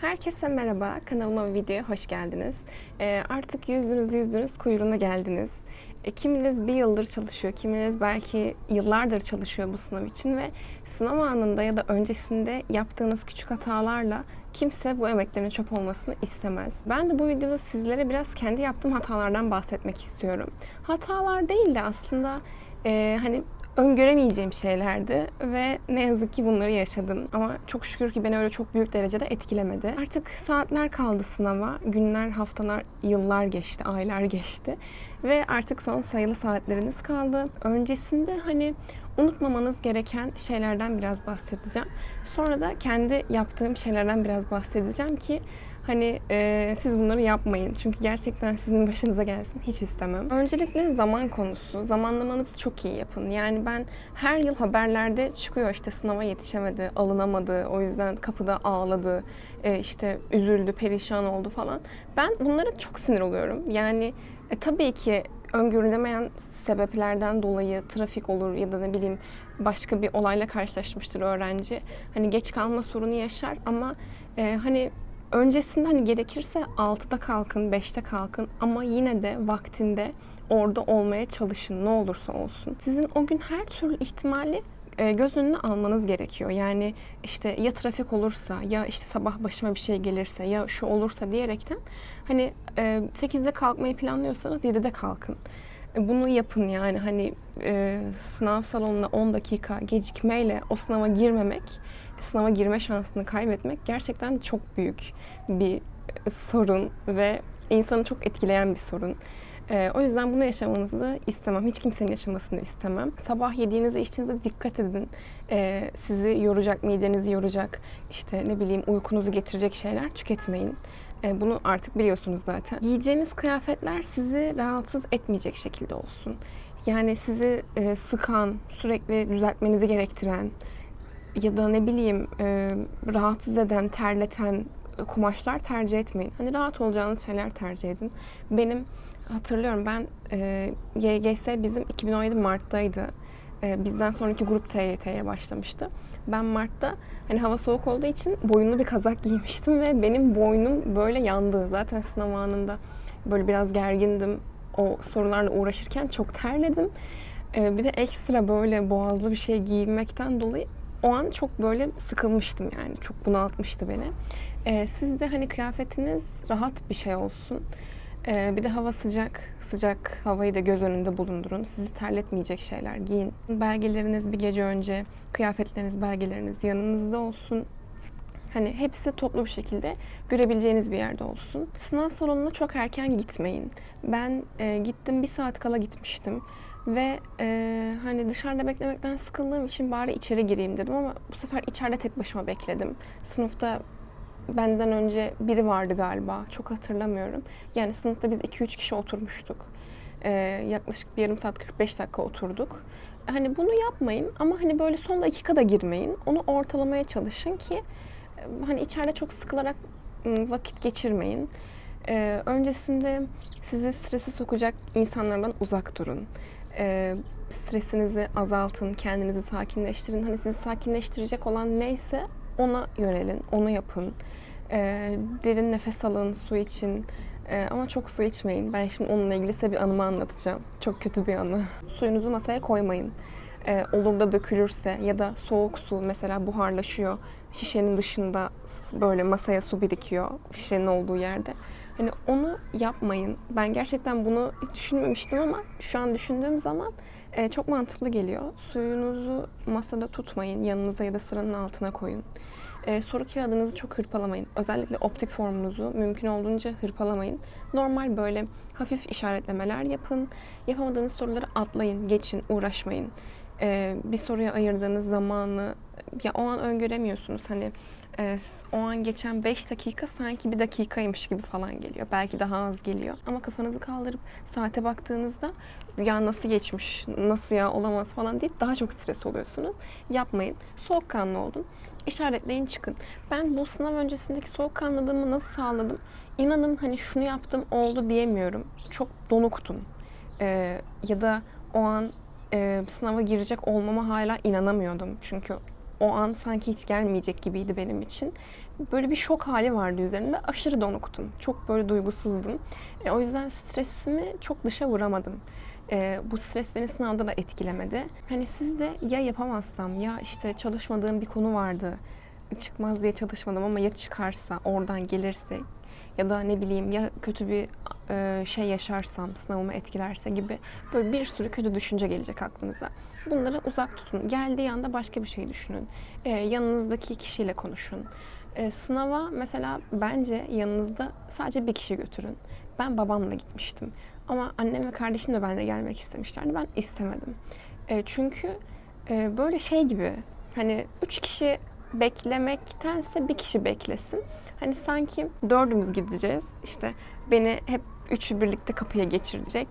Herkese merhaba, kanalıma ve videoya hoş geldiniz. Ee, artık yüzdünüz yüzdünüz kuyruğuna geldiniz. E, kiminiz bir yıldır çalışıyor, kiminiz belki yıllardır çalışıyor bu sınav için ve sınav anında ya da öncesinde yaptığınız küçük hatalarla kimse bu emeklerin çöp olmasını istemez. Ben de bu videoda sizlere biraz kendi yaptığım hatalardan bahsetmek istiyorum. Hatalar değil de aslında e, hani öngöremeyeceğim şeylerdi ve ne yazık ki bunları yaşadım. Ama çok şükür ki beni öyle çok büyük derecede etkilemedi. Artık saatler kaldı sınava. Günler, haftalar, yıllar geçti, aylar geçti. Ve artık son sayılı saatleriniz kaldı. Öncesinde hani unutmamanız gereken şeylerden biraz bahsedeceğim. Sonra da kendi yaptığım şeylerden biraz bahsedeceğim ki Hani e, siz bunları yapmayın. Çünkü gerçekten sizin başınıza gelsin hiç istemem. Öncelikle zaman konusu. Zamanlamanızı çok iyi yapın. Yani ben her yıl haberlerde çıkıyor işte sınava yetişemedi, alınamadı, o yüzden kapıda ağladı, e, işte üzüldü, perişan oldu falan. Ben bunlara çok sinir oluyorum. Yani e, tabii ki öngörülemeyen sebeplerden dolayı trafik olur ya da ne bileyim başka bir olayla karşılaşmıştır öğrenci. Hani geç kalma sorunu yaşar ama e, hani öncesinde hani gerekirse 6'da kalkın, 5'te kalkın ama yine de vaktinde orada olmaya çalışın ne olursa olsun. Sizin o gün her türlü ihtimali e, göz önüne almanız gerekiyor. Yani işte ya trafik olursa ya işte sabah başıma bir şey gelirse ya şu olursa diyerekten hani e, 8'de kalkmayı planlıyorsanız 7'de kalkın. E, Bunu yapın yani hani e, sınav salonuna 10 dakika gecikmeyle o sınava girmemek, sınava girme şansını kaybetmek gerçekten çok büyük bir sorun ve insanı çok etkileyen bir sorun. Ee, o yüzden bunu yaşamanızı istemem. Hiç kimsenin yaşamasını istemem. Sabah yediğinize içtiğinize dikkat edin. Ee, sizi yoracak, midenizi yoracak, işte ne bileyim uykunuzu getirecek şeyler tüketmeyin. Ee, bunu artık biliyorsunuz zaten. Giyeceğiniz kıyafetler sizi rahatsız etmeyecek şekilde olsun. Yani sizi e, sıkan, sürekli düzeltmenizi gerektiren ya da ne bileyim e, rahatsız eden, terleten kumaşlar tercih etmeyin. Hani rahat olacağınız şeyler tercih edin. Benim hatırlıyorum ben e, YGS bizim 2017 Mart'taydı. E, bizden sonraki grup TYT'ye başlamıştı. Ben Mart'ta hani hava soğuk olduğu için boyunlu bir kazak giymiştim ve benim boynum böyle yandı. Zaten sınav anında böyle biraz gergindim. O sorularla uğraşırken çok terledim. E, bir de ekstra böyle boğazlı bir şey giymekten dolayı o an çok böyle sıkılmıştım yani. Çok bunaltmıştı beni. Ee, siz de hani kıyafetiniz rahat bir şey olsun. Ee, bir de hava sıcak. Sıcak havayı da göz önünde bulundurun. Sizi terletmeyecek şeyler giyin. Belgeleriniz bir gece önce, kıyafetleriniz, belgeleriniz yanınızda olsun. Hani hepsi toplu bir şekilde görebileceğiniz bir yerde olsun. Sınav salonuna çok erken gitmeyin. Ben e, gittim bir saat kala gitmiştim. Ve e, hani dışarıda beklemekten sıkıldığım için bari içeri gireyim dedim ama bu sefer içeride tek başıma bekledim. Sınıfta benden önce biri vardı galiba. Çok hatırlamıyorum. Yani sınıfta biz 2-3 kişi oturmuştuk. E, yaklaşık bir yarım saat 45 dakika oturduk. Hani bunu yapmayın ama hani böyle son dakikada girmeyin. Onu ortalamaya çalışın ki e, hani içeride çok sıkılarak ım, vakit geçirmeyin. E, öncesinde sizi strese sokacak insanlardan uzak durun e, stresinizi azaltın, kendinizi sakinleştirin. Hani sizi sakinleştirecek olan neyse ona yönelin, onu yapın. E, derin nefes alın, su için. E, ama çok su içmeyin. Ben şimdi onunla ilgili size bir anımı anlatacağım. Çok kötü bir anı. Suyunuzu masaya koymayın. E, olur da dökülürse ya da soğuk su mesela buharlaşıyor. Şişenin dışında böyle masaya su birikiyor şişenin olduğu yerde. Hani onu yapmayın. Ben gerçekten bunu düşünmemiştim ama şu an düşündüğüm zaman e, çok mantıklı geliyor. Suyunuzu masada tutmayın. Yanınıza ya da sıranın altına koyun. E, soru kağıdınızı çok hırpalamayın. Özellikle optik formunuzu mümkün olduğunca hırpalamayın. Normal böyle hafif işaretlemeler yapın. Yapamadığınız soruları atlayın, geçin, uğraşmayın. E, bir soruya ayırdığınız zamanı ya o an öngöremiyorsunuz. Hani e, o an geçen 5 dakika sanki bir dakikaymış gibi falan geliyor. Belki daha az geliyor. Ama kafanızı kaldırıp saate baktığınızda ya nasıl geçmiş, nasıl ya olamaz falan deyip daha çok stres oluyorsunuz. Yapmayın. Soğukkanlı olun. İşaretleyin çıkın. Ben bu sınav öncesindeki soğukkanlılığımı nasıl sağladım? İnanın hani şunu yaptım oldu diyemiyorum. Çok donuktum. E, ya da o an e, sınava girecek olmama hala inanamıyordum. Çünkü o an sanki hiç gelmeyecek gibiydi benim için. böyle bir şok hali vardı üzerimde. Aşırı donuktum. Çok böyle duygusuzdum. E, o yüzden stresimi çok dışa vuramadım. E, bu stres beni sınavda da etkilemedi. Hani siz de ya yapamazsam ya işte çalışmadığım bir konu vardı. Çıkmaz diye çalışmadım ama ya çıkarsa oradan gelirse ya da ne bileyim ya kötü bir e, şey yaşarsam sınavımı etkilerse gibi böyle bir sürü kötü düşünce gelecek aklınıza. Bunları uzak tutun. Geldiği anda başka bir şey düşünün. E, yanınızdaki kişiyle konuşun. E, sınava mesela bence yanınızda sadece bir kişi götürün. Ben babamla gitmiştim. Ama annem ve kardeşim de benimle gelmek istemişlerdi. Ben istemedim. Çünkü böyle şey gibi hani üç kişi beklemektense bir kişi beklesin. Hani sanki dördümüz gideceğiz. İşte beni hep üçü birlikte kapıya geçirecek.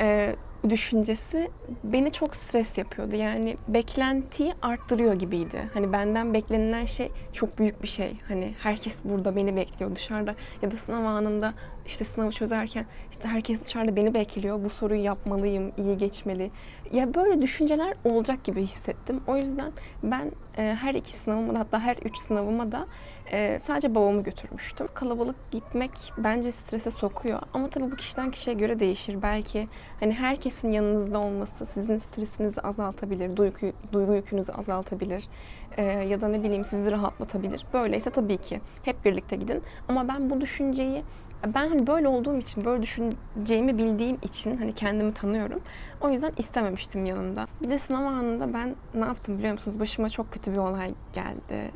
Ee, düşüncesi beni çok stres yapıyordu. Yani beklentiyi arttırıyor gibiydi. Hani benden beklenilen şey çok büyük bir şey. Hani herkes burada beni bekliyor dışarıda ya da sınav anında işte sınavı çözerken işte herkes dışarıda beni bekliyor. Bu soruyu yapmalıyım, iyi geçmeli. Ya böyle düşünceler olacak gibi hissettim. O yüzden ben e, her iki sınavıma da hatta her üç sınavıma da e, sadece babamı götürmüştüm. Kalabalık gitmek bence strese sokuyor. Ama tabii bu kişiden kişiye göre değişir. Belki hani herkesin yanınızda olması sizin stresinizi azaltabilir, duygu, duygu yükünüzü azaltabilir. E, ya da ne bileyim sizi rahatlatabilir. Böyleyse tabii ki hep birlikte gidin. Ama ben bu düşünceyi ben hani böyle olduğum için, böyle düşüneceğimi bildiğim için hani kendimi tanıyorum. O yüzden istememiştim yanında. Bir de sınav anında ben ne yaptım biliyor musunuz? Başıma çok kötü bir olay geldi.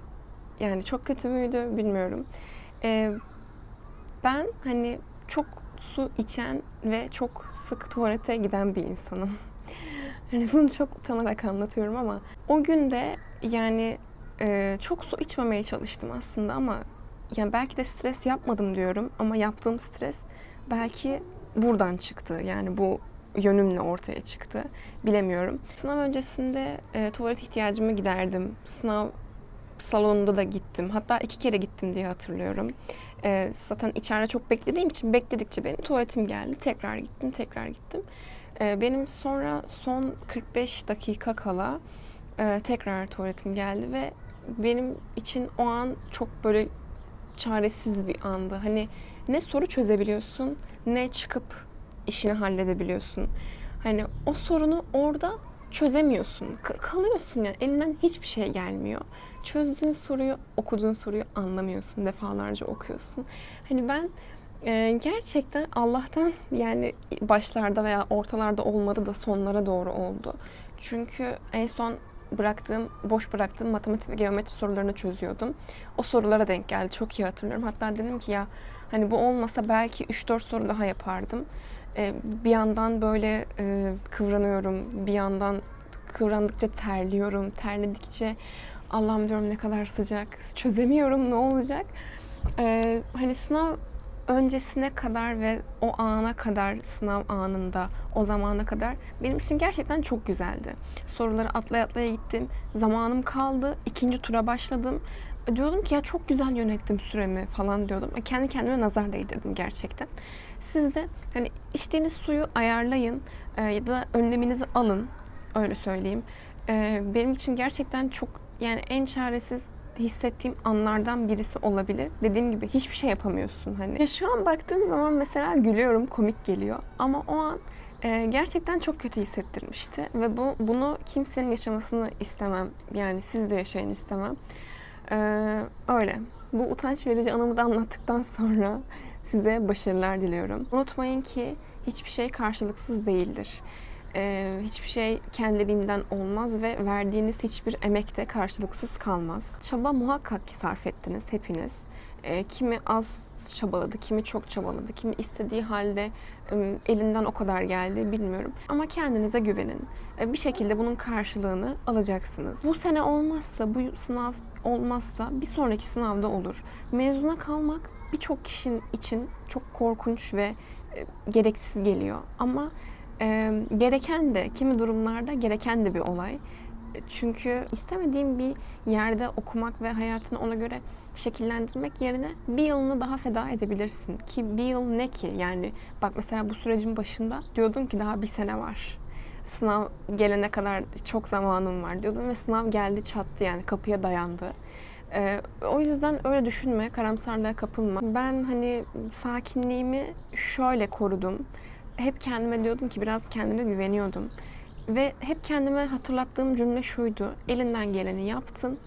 Yani çok kötü müydü bilmiyorum. Ee, ben hani çok su içen ve çok sık tuvalete giden bir insanım. Hani bunu çok utanarak anlatıyorum ama o gün de yani e, çok su içmemeye çalıştım aslında ama yani belki de stres yapmadım diyorum ama yaptığım stres belki buradan çıktı. Yani bu yönümle ortaya çıktı. Bilemiyorum. Sınav öncesinde e, tuvalet ihtiyacımı giderdim. Sınav salonunda da gittim. Hatta iki kere gittim diye hatırlıyorum. E, zaten içeride çok beklediğim için bekledikçe benim tuvaletim geldi. Tekrar gittim, tekrar gittim. E, benim sonra son 45 dakika kala e, tekrar tuvaletim geldi ve benim için o an çok böyle çaresiz bir andı. Hani ne soru çözebiliyorsun ne çıkıp işini halledebiliyorsun. Hani o sorunu orada çözemiyorsun. Kalıyorsun yani elinden hiçbir şey gelmiyor. Çözdüğün soruyu, okuduğun soruyu anlamıyorsun. Defalarca okuyorsun. Hani ben e, gerçekten Allah'tan yani başlarda veya ortalarda olmadı da sonlara doğru oldu. Çünkü en son bıraktığım, boş bıraktığım matematik ve geometri sorularını çözüyordum. O sorulara denk geldi. Çok iyi hatırlıyorum. Hatta dedim ki ya hani bu olmasa belki 3-4 soru daha yapardım. Ee, bir yandan böyle e, kıvranıyorum. Bir yandan kıvrandıkça terliyorum. Terledikçe Allah'ım diyorum ne kadar sıcak. Çözemiyorum ne olacak. Ee, hani sınav öncesine kadar ve o ana kadar sınav anında o zamana kadar benim için gerçekten çok güzeldi. Soruları atlaya atlaya gittim. Zamanım kaldı. ikinci tura başladım. Diyordum ki ya çok güzel yönettim süremi falan diyordum. Kendi kendime nazar değdirdim gerçekten. Siz de hani içtiğiniz suyu ayarlayın e, ya da önleminizi alın. Öyle söyleyeyim. E, benim için gerçekten çok yani en çaresiz hissettiğim anlardan birisi olabilir. Dediğim gibi hiçbir şey yapamıyorsun hani. Ya şu an baktığım zaman mesela gülüyorum, komik geliyor. Ama o an e, gerçekten çok kötü hissettirmişti ve bu bunu kimsenin yaşamasını istemem. Yani siz de yaşayın istemem. E, öyle. Bu utanç verici anımı da anlattıktan sonra size başarılar diliyorum. Unutmayın ki hiçbir şey karşılıksız değildir. Ee, hiçbir şey kendiliğinden olmaz ve verdiğiniz hiçbir emek de karşılıksız kalmaz. Çaba muhakkak ki sarf ettiniz hepiniz. Ee, kimi az çabaladı, kimi çok çabaladı, kimi istediği halde elinden o kadar geldi bilmiyorum. Ama kendinize güvenin. Bir şekilde bunun karşılığını alacaksınız. Bu sene olmazsa, bu sınav olmazsa bir sonraki sınavda olur. Mezuna kalmak birçok kişinin için çok korkunç ve gereksiz geliyor. Ama e, gereken de kimi durumlarda gereken de bir olay. Çünkü istemediğim bir yerde okumak ve hayatını ona göre şekillendirmek yerine bir yılını daha feda edebilirsin. Ki bir yıl ne ki? Yani bak mesela bu sürecin başında diyordun ki daha bir sene var. Sınav gelene kadar çok zamanım var diyordum ve sınav geldi çattı yani kapıya dayandı. Ee, o yüzden öyle düşünme, karamsarlığa kapılma. Ben hani sakinliğimi şöyle korudum. Hep kendime diyordum ki biraz kendime güveniyordum. Ve hep kendime hatırlattığım cümle şuydu. Elinden geleni yaptın.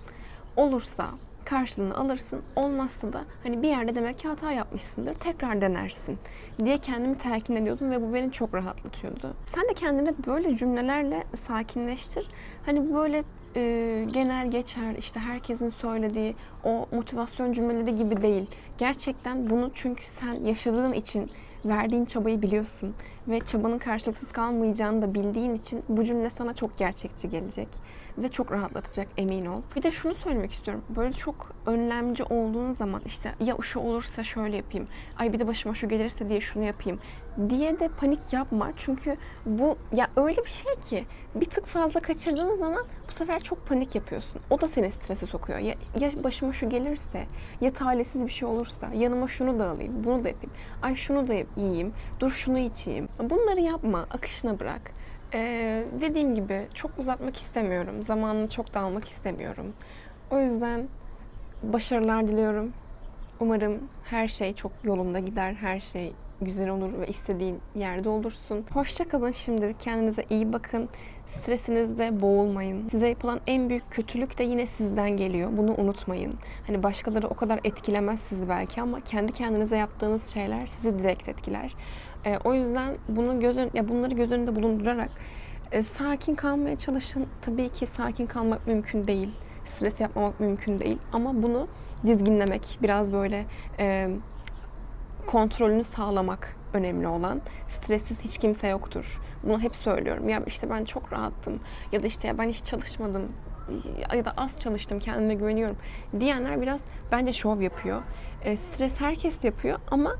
Olursa karşılığını alırsın. Olmazsa da hani bir yerde demek ki hata yapmışsındır. Tekrar denersin diye kendimi telkin ediyordum ve bu beni çok rahatlatıyordu. Sen de kendine böyle cümlelerle sakinleştir. Hani böyle e, genel geçer işte herkesin söylediği o motivasyon cümleleri gibi değil. Gerçekten bunu çünkü sen yaşadığın için verdiğin çabayı biliyorsun ve çabanın karşılıksız kalmayacağını da bildiğin için bu cümle sana çok gerçekçi gelecek ve çok rahatlatacak emin ol. Bir de şunu söylemek istiyorum. Böyle çok önlemci olduğun zaman işte ya şu olursa şöyle yapayım. Ay bir de başıma şu gelirse diye şunu yapayım diye de panik yapma. Çünkü bu ya öyle bir şey ki bir tık fazla kaçırdığın zaman bu sefer çok panik yapıyorsun. O da seni strese sokuyor. Ya, ya başıma şu gelirse, ya talihsiz bir şey olursa, yanıma şunu da alayım, bunu da yapayım. Ay şunu da yiyeyim, dur şunu içeyim. Bunları yapma, akışına bırak. Ee, dediğim gibi çok uzatmak istemiyorum. Zamanını çok da almak istemiyorum. O yüzden başarılar diliyorum. Umarım her şey çok yolunda gider, her şey güzel olur ve istediğin yerde olursun. Hoşça kalın şimdilik. Kendinize iyi bakın. Stresinizde boğulmayın. Size yapılan en büyük kötülük de yine sizden geliyor. Bunu unutmayın. Hani başkaları o kadar etkilemez sizi belki ama kendi kendinize yaptığınız şeyler sizi direkt etkiler. Ee, o yüzden bunu göz ön- ya bunları göz önünde bulundurarak e, sakin kalmaya çalışın. Tabii ki sakin kalmak mümkün değil. Stres yapmamak mümkün değil. Ama bunu dizginlemek, biraz böyle e, kontrolünü sağlamak önemli olan. Stressiz hiç kimse yoktur. Bunu hep söylüyorum. Ya işte ben çok rahattım ya da işte ya ben hiç çalışmadım ya da az çalıştım kendime güveniyorum diyenler biraz bence şov yapıyor. E, stres herkes yapıyor ama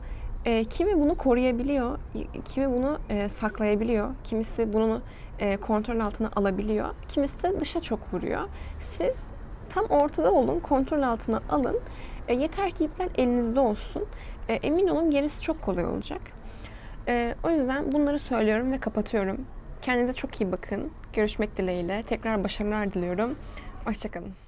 e, kimi bunu koruyabiliyor, kimi bunu e, saklayabiliyor, kimisi bunu e, kontrol altına alabiliyor, kimisi de dışa çok vuruyor. Siz tam ortada olun, kontrol altına alın. E, yeter ki ipler elinizde olsun. E, emin olun gerisi çok kolay olacak. E, o yüzden bunları söylüyorum ve kapatıyorum. Kendinize çok iyi bakın. Görüşmek dileğiyle. Tekrar başarılar diliyorum. Hoşçakalın.